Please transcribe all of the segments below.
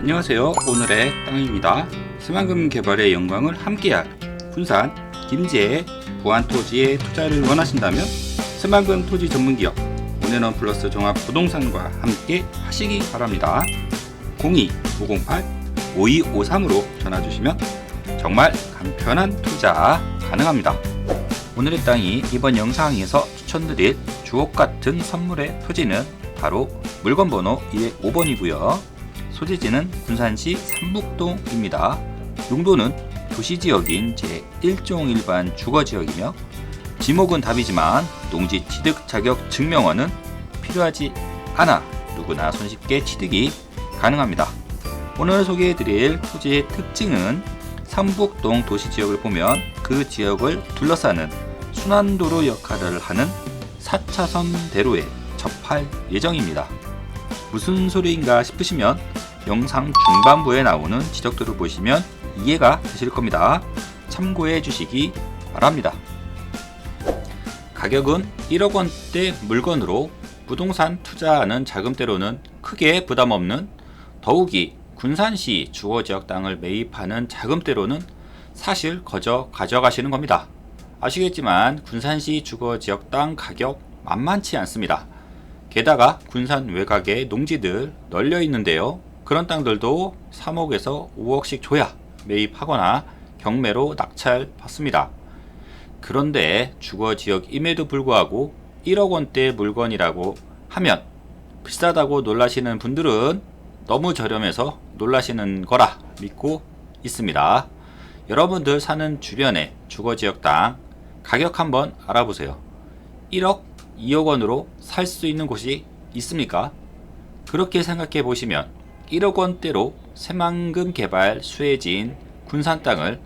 안녕하세요. 오늘의 땅입니다. 새만금 개발의 영광을 함께할 군산 김제 부안 토지에 투자를 원하신다면 새만금 토지 전문기업 온앤원 플러스 종합 부동산과 함께 하시기 바랍니다. 02-508-5253으로 전화 주시면 정말 간편한 투자 가능합니다. 오늘의 땅이 이번 영상에서 추천드릴 주옥 같은 선물의 토지는 바로 물건 번호 205번이고요. 소재지는 군산시 삼북동입니다. 용도는 도시지역인 제1종 일반 주거지역이며 지목은 답이지만 농지 취득 자격 증명원은 필요하지 않아 누구나 손쉽게 취득이 가능합니다. 오늘 소개해드릴 토지의 특징은 삼북동 도시지역을 보면 그 지역을 둘러싸는 순환도로 역할을 하는 4차선 대로에 접할 예정입니다. 무슨 소리인가 싶으시면 영상 중반부에 나오는 지적들을 보시면 이해가 되실 겁니다. 참고해 주시기 바랍니다. 가격은 1억 원대 물건으로 부동산 투자하는 자금대로는 크게 부담 없는 더욱이 군산시 주거 지역 땅을 매입하는 자금대로는 사실 거저 가져가시는 겁니다. 아시겠지만 군산시 주거 지역 땅 가격 만만치 않습니다. 게다가 군산 외곽에 농지들 널려 있는데요. 그런 땅들도 3억에서 5억씩 줘야 매입하거나 경매로 낙찰 받습니다. 그런데 주거 지역임에도 불구하고 1억 원대 물건이라고 하면 비싸다고 놀라시는 분들은 너무 저렴해서 놀라시는 거라 믿고 있습니다. 여러분들 사는 주변에 주거 지역 땅 가격 한번 알아보세요. 1억, 2억 원으로 살 수 있는 곳이 있습니까? 그렇게 생각해 보시면 1억 원대로 새만금 개발 수혜지인 군산 땅을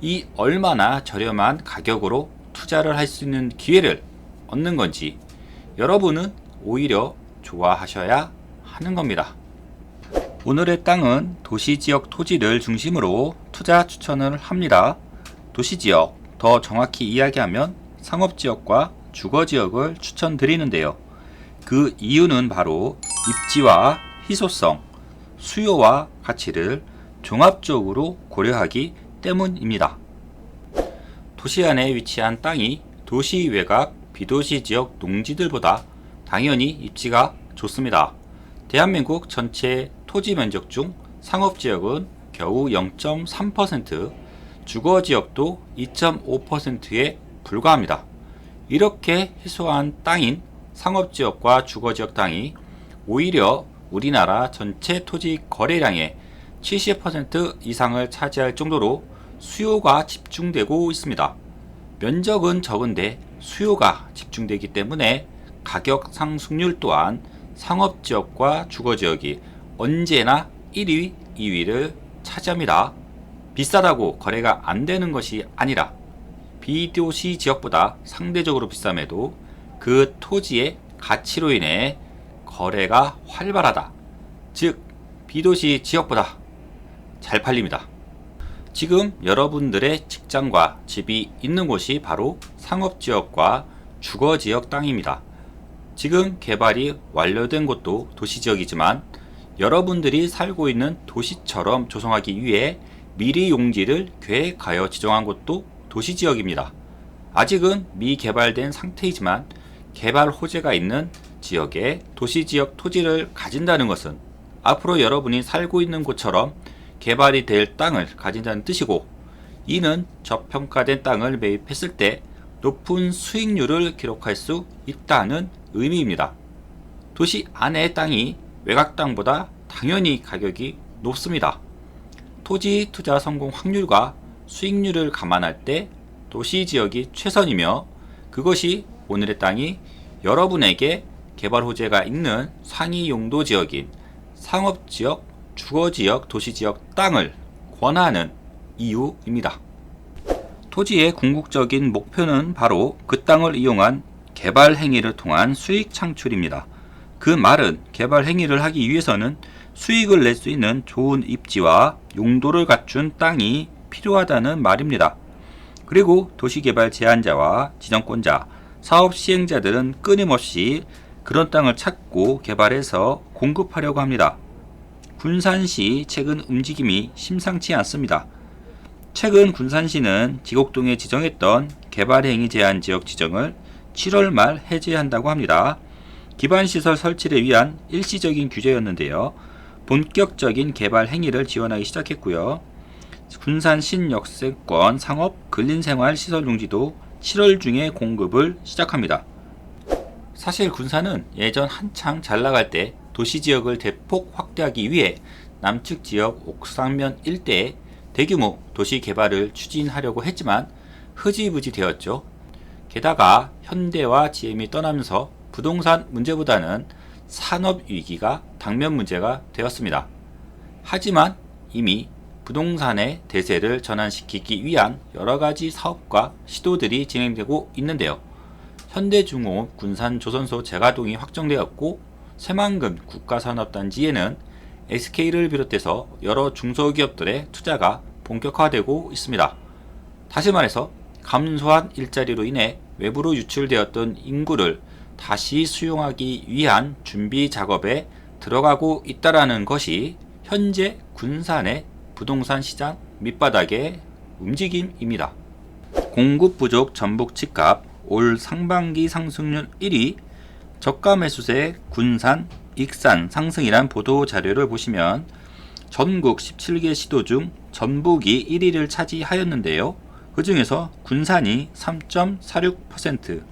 이 얼마나 저렴한 가격으로 투자를 할 수 있는 기회를 얻는 건지 여러분은 오히려 좋아하셔야 하는 겁니다. 오늘의 땅은 도시 지역 토지를 중심으로 투자 추천을 합니다. 도시 지역, 더 정확히 이야기하면 상업 지역과 주거 지역을 추천드리는데요. 그 이유는 바로 입지와 희소성, 수요와 가치를 종합적으로 고려하기 때문입니다. 도시 안에 위치한 땅이 도시 외곽 비도시 지역 농지들보다 당연히 입지가 좋습니다. 대한민국 전체 토지 면적 중 상업 지역은 겨우 0.3%, 주거 지역도 2.5%에 불과합니다. 이렇게 희소한 땅인 상업 지역과 주거 지역 땅이 오히려 우리나라 전체 토지 거래량의 70% 이상을 차지할 정도로 수요가 집중되고 있습니다. 면적은 적은데 수요가 집중되기 때문에 가격 상승률 또한 상업지역과 주거지역이 언제나 1위, 2위를 차지합니다. 비싸다고 거래가 안 되는 것이 아니라 비도시 지역보다 상대적으로 비쌈에도 그 토지의 가치로 인해 거래가 활발하다. 즉, 비도시 지역보다 잘 팔립니다. 지금 여러분들의 직장과 집이 있는 곳이 바로 상업지역과 주거지역 땅입니다. 지금 개발이 완료된 곳도 도시지역이지만 여러분들이 살고 있는 도시처럼 조성하기 위해 미리 용지를 계획하여 지정한 곳도 도시지역입니다. 아직은 미개발된 상태이지만 개발 호재가 있는 지역에 도시 지역 토지를 가진다는 것은 앞으로 여러분이 살고 있는 곳처럼 개발이 될 땅을 가진다는 뜻이고 이는 저평가된 땅을 매입했을 때 높은 수익률을 기록할 수 있다는 의미입니다. 도시 안의 땅이 외곽 땅보다 당연히 가격이 높습니다. 토지 투자 성공 확률과 수익률을 감안할 때 도시 지역이 최선이며 그것이 오늘의 땅이 여러분에게 개발 호재가 있는 상위 용도 지역인 상업 지역, 주거 지역, 도시 지역 땅을 권하는 이유입니다. 토지의 궁극적인 목표는 바로 그 땅을 이용한 개발 행위를 통한 수익 창출입니다. 그 말은 개발 행위를 하기 위해서는 수익을 낼 수 있는 좋은 입지와 용도를 갖춘 땅이 필요하다는 말입니다. 그리고 도시개발 제한자와 지정권자, 사업 시행자들은 끊임없이 그런 땅을 찾고 개발해서 공급하려고 합니다. 군산시 최근 움직임이 심상치 않습니다. 최근 군산시는 지곡동에 지정했던 개발행위 제한 지역 지정을 7월 말 해제한다고 합니다. 기반시설 설치를 위한 일시적인 규제였는데요. 본격적인 개발 행위를 지원하기 시작했고요. 군산 신역세권 상업 근린생활 시설 용지도 7월 중에 공급을 시작합니다. 사실 군산은 예전 한창 잘 나갈 때 도시 지역을 대폭 확대하기 위해 남측 지역 옥상면 일대에 대규모 도시 개발을 추진하려고 했지만 흐지부지 되었죠. 게다가 현대와 GM이 떠나면서 부동산 문제보다는 산업 위기가 당면 문제가 되었습니다. 하지만 이미 부동산의 대세를 전환시키기 위한 여러 가지 사업과 시도들이 진행되고 있는데요. 현대중공업 군산조선소 재가동이 확정되었고 새만금 국가산업단지에는 SK를 비롯해서 여러 중소기업들의 투자가 본격화되고 있습니다. 다시 말해서 감소한 일자리로 인해 외부로 유출되었던 인구를 다시 수용하기 위한 준비 작업에 들어가고 있다라는 것이 현재 군산의 부동산 시장 밑바닥의 움직임입니다. 공급 부족 전북 집값 올 상반기 상승률 1위 저가 매수세 군산 익산 상승이란 보도 자료를 보시면 전국 17개 시도 중 전북이 1위를 차지하였는데요. 그 중에서 군산이 3.46%,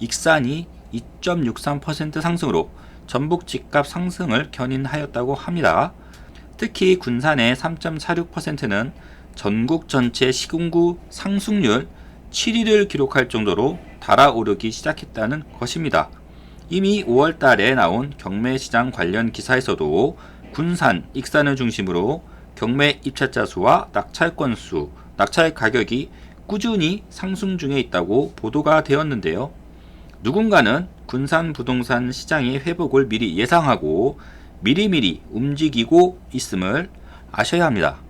익산이 2.63% 상승으로 전북 집값 상승을 견인하였다고 합니다. 특히 군산의 3.46%는 전국 전체 시군구 상승률 7위를 기록할 정도로 달아오르기 시작했다는 것입니다. 이미 5월 달에 나온 경매 시장 관련 기사에서도 군산, 익산을 중심으로 경매 입찰자 수와 낙찰 건수, 낙찰 가격이 꾸준히 상승 중에 있다고 보도가 되었는데요. 누군가는 군산 부동산 시장의 회복을 미리 예상하고 미리미리 움직이고 있음을 아셔야 합니다.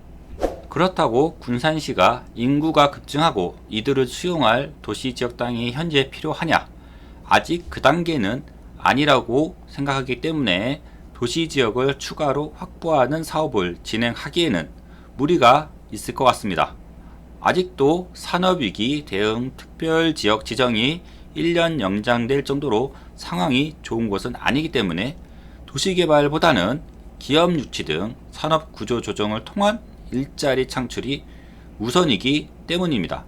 그렇다고 군산시가 인구가 급증하고 이들을 수용할 도시 지역 땅이 현재 필요하냐? 아직 그 단계는 아니라고 생각하기 때문에 도시 지역을 추가로 확보하는 사업을 진행하기에는 무리가 있을 것 같습니다. 아직도 산업위기 대응 특별 지역 지정이 1년 연장될 정도로 상황이 좋은 곳은 아니기 때문에 도시개발보다는 기업 유치 등 산업 구조 조정을 통한 일자리 창출이 우선이기 때문입니다.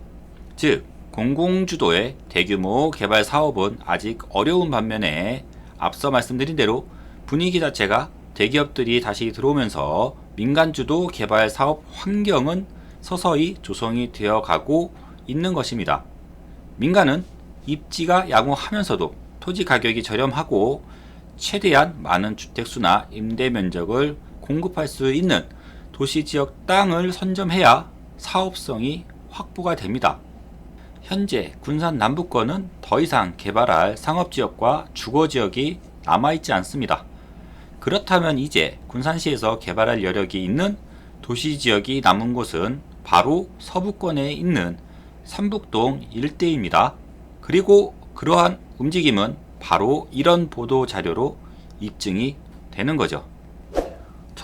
즉, 공공주도의 대규모 개발 사업은 아직 어려운 반면에 앞서 말씀드린 대로 분위기 자체가 대기업들이 다시 들어오면서 민간주도 개발 사업 환경은 서서히 조성이 되어 가고 있는 것입니다. 민간은 입지가 양호하면서도 토지 가격이 저렴하고 최대한 많은 주택수나 임대 면적을 공급할 수 있는 도시 지역 땅을 선점해야 사업성이 확보가 됩니다. 현재 군산 남부권은 더 이상 개발할 상업지역과 주거지역이 남아있지 않습니다. 그렇다면 이제 군산시에서 개발할 여력이 있는 도시지역이 남은 곳은 바로 서부권에 있는 삼북동 일대입니다. 그리고 그러한 움직임은 바로 이런 보도 자료로 입증이 되는 거죠.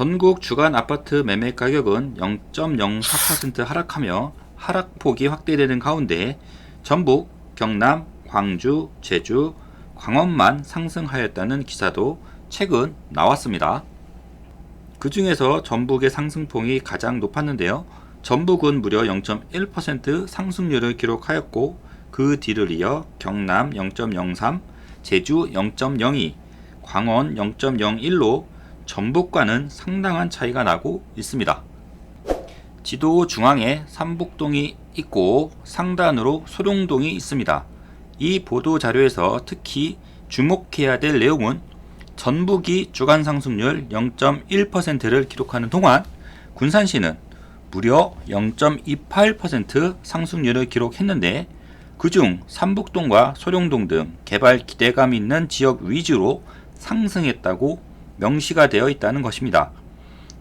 전국 주간 아파트 매매 가격은 0.04% 하락하며 하락폭이 확대되는 가운데 전북, 경남, 광주, 제주, 광원만 상승하였다는 기사도 최근 나왔습니다. 그 중에서 전북의 상승폭이 가장 높았는데요. 전북은 무려 0.1% 상승률을 기록하였고 그 뒤를 이어 경남 0.03, 제주 0.02, 광원 0.01로 전북과는 상당한 차이가 나고 있습니다. 지도 중앙에 삼북동이 있고 상단으로 소룡동이 있습니다. 이 보도 자료에서 특히 주목해야 될 내용은 전북이 주간 상승률 0.1%를 기록하는 동안 군산시는 무려 0.28% 상승률을 기록했는데 그중 삼북동과 소룡동 등 개발 기대감 있는 지역 위주로 상승했다고 명시가 되어 있다는 것입니다.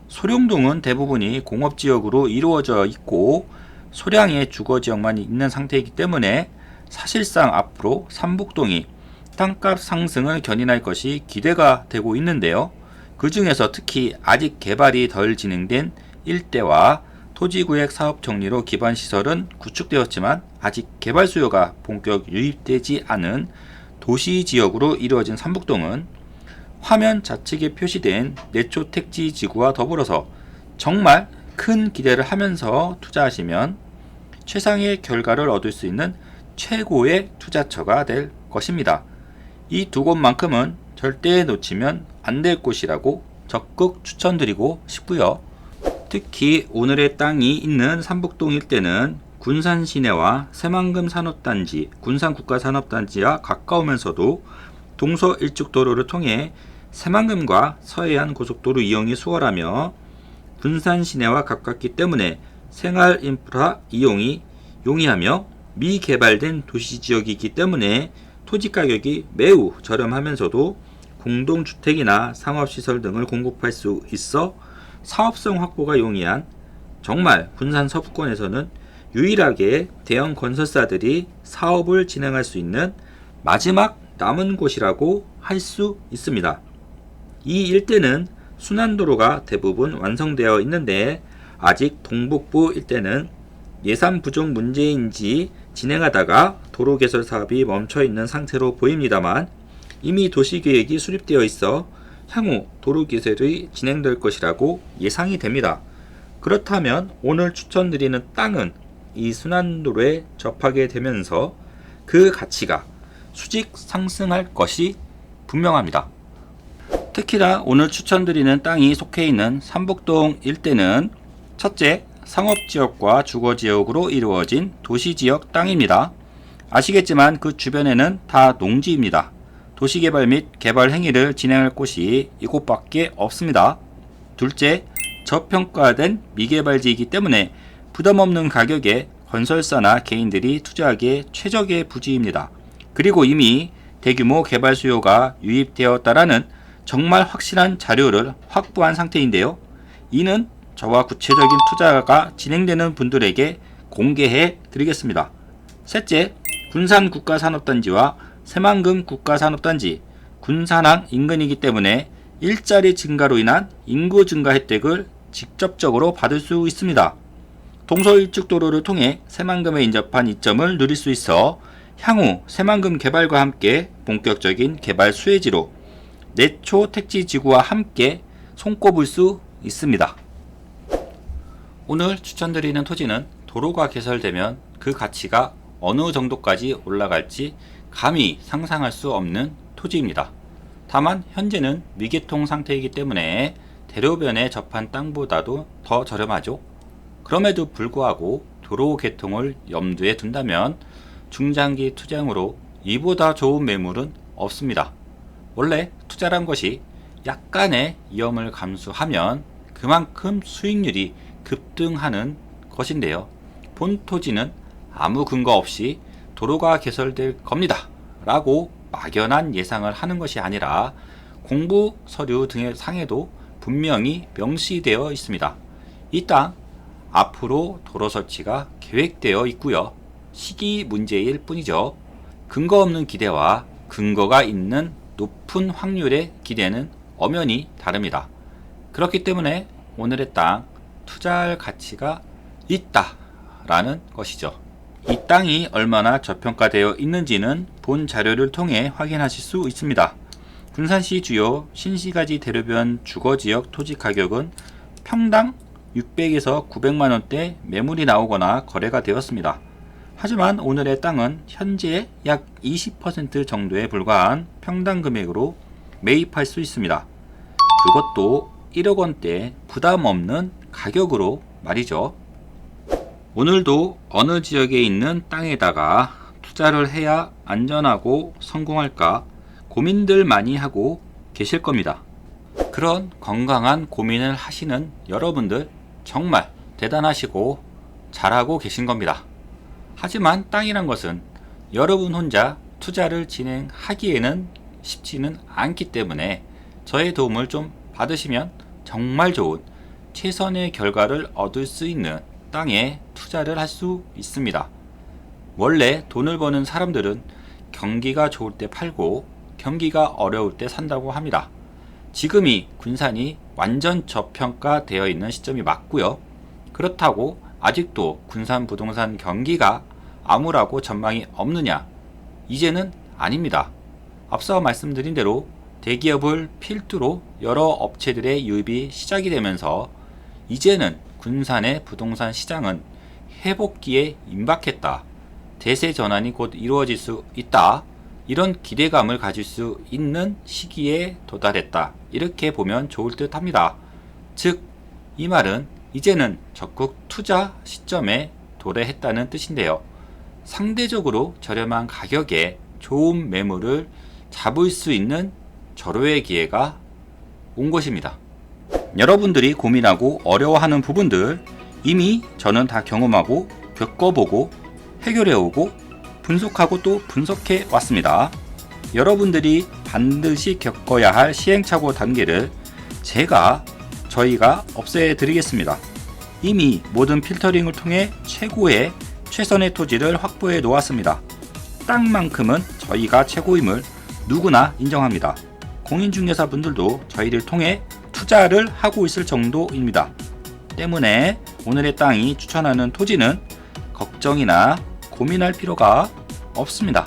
소룡동은 대부분이 공업지역으로 이루어져 있고 소량의 주거지역만 있는 상태이기 때문에 사실상 앞으로 삼북동이 땅값 상승을 견인할 것이 기대가 되고 있는데요. 그 중에서 특히 아직 개발이 덜 진행된 일대와 토지구획 사업 정리로 기반 시설은 구축되었지만 아직 개발 수요가 본격 유입되지 않은 도시 지역으로 이루어진 삼북동은 화면 좌측에 표시된 내초 택지 지구와 더불어서 정말 큰 기대를 하면서 투자하시면 최상의 결과를 얻을 수 있는 최고의 투자처가 될 것입니다. 이 두 곳만큼은 절대 놓치면 안 될 곳이라고 적극 추천드리고 싶고요. 특히 오늘의 땅이 있는 삼북동 일대는 군산 시내와 새만금 산업단지, 군산 국가산업단지와 가까우면서도 동서 일축도로를 통해 새만금과 서해안 고속도로 이용이 수월하며 군산 시내와 가깝기 때문에 생활 인프라 이용이 용이하며 미개발된 도시 지역이기 때문에 토지 가격이 매우 저렴하면서도 공동주택이나 상업시설 등을 공급할 수 있어 사업성 확보가 용이한 정말 군산 서부권에서는 유일하게 대형 건설사들이 사업을 진행할 수 있는 마지막 남은 곳이라고 할 수 있습니다. 이 일대는 순환도로가 대부분 완성되어 있는데 아직 동북부 일대는 예산 부족 문제인지 진행하다가 도로 개설 사업이 멈춰 있는 상태로 보입니다만 이미 도시계획이 수립되어 있어 향후 도로 개설이 진행될 것이라고 예상이 됩니다. 그렇다면 오늘 추천드리는 땅은 이 순환도로에 접하게 되면서 그 가치가 수직 상승할 것이 분명합니다. 특히나 오늘 추천드리는 땅이 속해 있는 삼북동 일대는 첫째, 상업지역과 주거지역으로 이루어진 도시지역 땅입니다. 아시겠지만 그 주변에는 다 농지입니다. 도시개발 및 개발 행위를 진행할 곳이 이곳밖에 없습니다. 둘째, 저평가된 미개발지이기 때문에 부담 없는 가격에 건설사나 개인들이 투자하기에 최적의 부지입니다. 그리고 이미 대규모 개발 수요가 유입되었다라는 정말 확실한 자료를 확보한 상태인데요. 이는 저와 구체적인 투자가 진행되는 분들에게 공개해 드리겠습니다. 셋째, 군산 국가산업단지와 새만금 국가산업단지, 군산항 인근이기 때문에 일자리 증가로 인한 인구 증가 혜택을 직접적으로 받을 수 있습니다. 동서일축도로를 통해 새만금에 인접한 이점을 누릴 수 있어 향후 새만금 개발과 함께 본격적인 개발 수혜지로 내초 택지 지구와 함께 손꼽을 수 있습니다. 오늘 추천드리는 토지는 도로가 개설되면 그 가치가 어느 정도까지 올라갈지 감히 상상할 수 없는 토지입니다. 다만 현재는 미개통 상태이기 때문에 대로변에 접한 땅보다도 더 저렴하죠. 그럼에도 불구하고 도로 개통을 염두에 둔다면 중장기 투자용으로 이보다 좋은 매물은 없습니다. 원래 투자란 것이 약간의 위험을 감수하면 그만큼 수익률이 급등하는 것인데요. 본 토지는 아무 근거 없이 도로가 개설될 겁니다. 라고 막연한 예상을 하는 것이 아니라 공부 서류 등의 상에도 분명히 명시되어 있습니다. 이 땅 앞으로 도로 설치가 계획되어 있고요. 시기 문제일 뿐이죠. 근거 없는 기대와 근거가 있는 높은 확률의 기대는 엄연히 다릅니다. 그렇기 때문에 오늘의 땅 투자할 가치가 있다 라는 것이죠. 이 땅이 얼마나 저평가되어 있는지는 본 자료를 통해 확인하실 수 있습니다. 군산시 주요 신시가지 대로변 주거지역 토지 가격은 평당 600에서 900만 원대 매물이 나오거나 거래가 되었습니다. 하지만 오늘의 땅은 현재 약 20% 정도에 불과한 평당 금액으로 매입할 수 있습니다. 그것도 1억 원대 부담 없는 가격으로 말이죠. 오늘도 어느 지역에 있는 땅에다가 투자를 해야 안전하고 성공할까 고민들 많이 하고 계실 겁니다. 그런 건강한 고민을 하시는 여러분들 정말 대단하시고 잘하고 계신 겁니다. 하지만 땅이란 것은 여러분 혼자 투자를 진행하기에는 쉽지는 않기 때문에 저의 도움을 좀 받으시면 정말 좋은 최선의 결과를 얻을 수 있는 땅에 투자를 할 수 있습니다. 원래 돈을 버는 사람들은 경기가 좋을 때 팔고 경기가 어려울 때 산다고 합니다. 지금이 군산이 완전 저평가되어 있는 시점이 맞고요. 그렇다고 아직도 군산 부동산 경기가 암울하고 전망이 없느냐? 이제는 아닙니다. 앞서 말씀드린 대로 대기업을 필두로 여러 업체들의 유입이 시작이 되면서 이제는 군산의 부동산 시장은 회복기에 임박했다. 대세 전환이 곧 이루어질 수 있다. 이런 기대감을 가질 수 있는 시기에 도달했다. 이렇게 보면 좋을 듯 합니다. 즉, 이 말은 이제는 적극 투자 시점에 도래했다는 뜻인데요. 상대적으로 저렴한 가격에 좋은 매물을 잡을 수 있는 절호의 기회가 온 것입니다. 여러분들이 고민하고 어려워하는 부분들 이미 저는 다 경험하고 겪어보고 해결해오고 분석하고 또 분석해 왔습니다. 여러분들이 반드시 겪어야 할 시행착오 단계를 제가 저희가 없애 드리겠습니다. 이미 모든 필터링을 통해 최고의 최선의 토지를 확보해 놓았습니다. 땅만큼은 저희가 최고임을 누구나 인정합니다. 공인중개사 분들도 저희를 통해 투자를 하고 있을 정도입니다. 때문에 오늘의 땅이 추천하는 토지는 걱정이나 고민할 필요가 없습니다.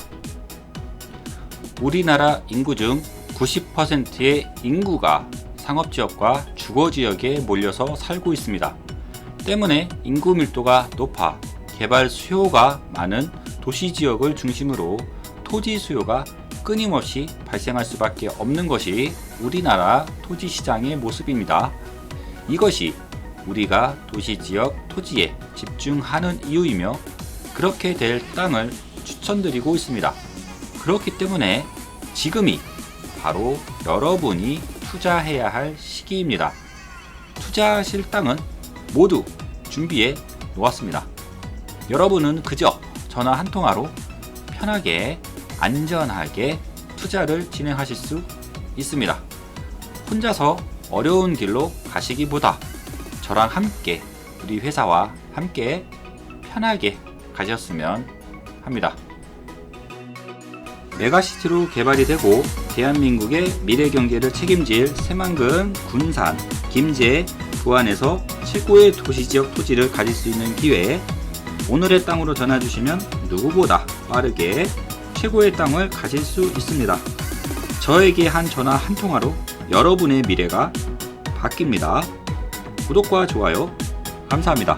우리나라 인구 중 90%의 인구가 상업지역과 주거지역에 몰려서 살고 있습니다. 때문에 인구 밀도가 높아 개발 수요가 많은 도시 지역을 중심으로 토지 수요가 끊임없이 발생할 수밖에 없는 것이 우리나라 토지 시장의 모습입니다. 이것이 우리가 도시 지역 토지에 집중하는 이유이며 그렇게 될 땅을 추천드리고 있습니다. 그렇기 때문에 지금이 바로 여러분이 투자해야 할 시기입니다. 투자하실 땅은 모두 준비해 놓았습니다. 여러분은 그저 전화 한 통화로 편하게 안전하게 투자를 진행하실 수 있습니다. 혼자서 어려운 길로 가시기보다 저랑 함께 우리 회사와 함께 편하게 가셨으면 합니다. 메가시티로 개발이 되고 대한민국의 미래 경제를 책임질 새만금, 군산, 김제, 부안에서 최고의 도시지역 토지를 가질 수 있는 기회 오늘의 땅으로 전화 주시면 누구보다 빠르게 최고의 땅을 가질 수 있습니다. 저에게 한 전화 한 통화로 여러분의 미래가 바뀝니다. 구독과 좋아요 감사합니다.